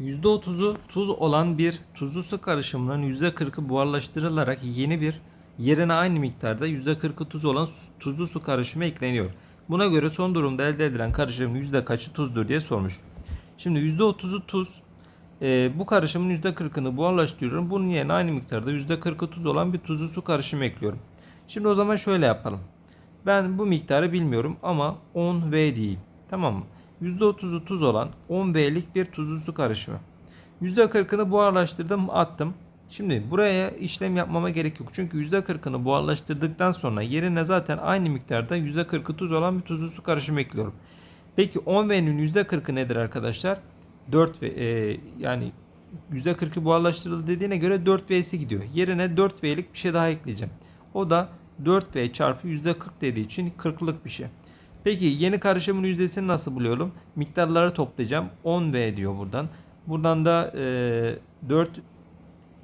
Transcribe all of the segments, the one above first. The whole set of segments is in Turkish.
%30'u tuz olan bir tuzlu su karışımının %40'ı buharlaştırılarak yeni bir yerine aynı miktarda %40'ı tuz olan tuzlu su karışımı ekleniyor. Buna göre son durumda elde edilen karışımın yüzde kaçı tuzdur diye sormuş. Şimdi %30'u tuz. Ee, bu karışımın %40'ını buharlaştırıyorum. Bunun yerine aynı miktarda %40'ı tuz olan bir tuzlu su karışımı ekliyorum. Şimdi o zaman şöyle yapalım. Ben bu miktarı bilmiyorum ama 10V diyeyim. Tamam mı? %30'u tuz olan 10V'lik bir tuzlu su karışımı. %40'ını buharlaştırdım attım. Şimdi buraya işlem yapmama gerek yok. Çünkü %40'ını buharlaştırdıktan sonra yerine zaten aynı miktarda %40'ı tuz olan bir tuzlu su karışımı ekliyorum. Peki 10V'nin %40'ı nedir arkadaşlar? 4V e, yani %40'ı buharlaştırıldı dediğine göre 4V'si gidiyor. Yerine 4V'lik bir şey daha ekleyeceğim. O da 4V çarpı %40 dediği için 40'lık bir şey. Peki yeni karışımın yüzdesini nasıl buluyorum? Miktarları toplayacağım. 10V diyor buradan. Buradan da e, 4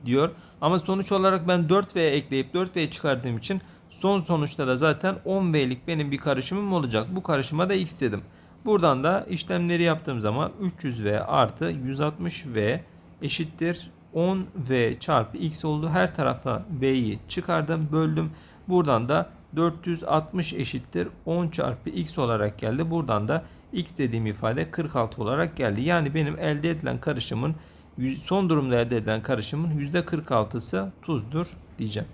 diyor. Ama sonuç olarak ben 4V ekleyip 4V çıkardığım için son sonuçta da zaten 10V'lik benim bir karışımım olacak. Bu karışıma da X dedim. Buradan da işlemleri yaptığım zaman 300V artı 160V eşittir 10V çarpı X oldu. Her tarafa V'yi çıkardım böldüm. Buradan da 460 eşittir 10 çarpı X olarak geldi. Buradan da X dediğim ifade 46 olarak geldi. Yani benim elde edilen karışımın son durumda elde edilen karışımın %46'sı tuzdur diyeceğim.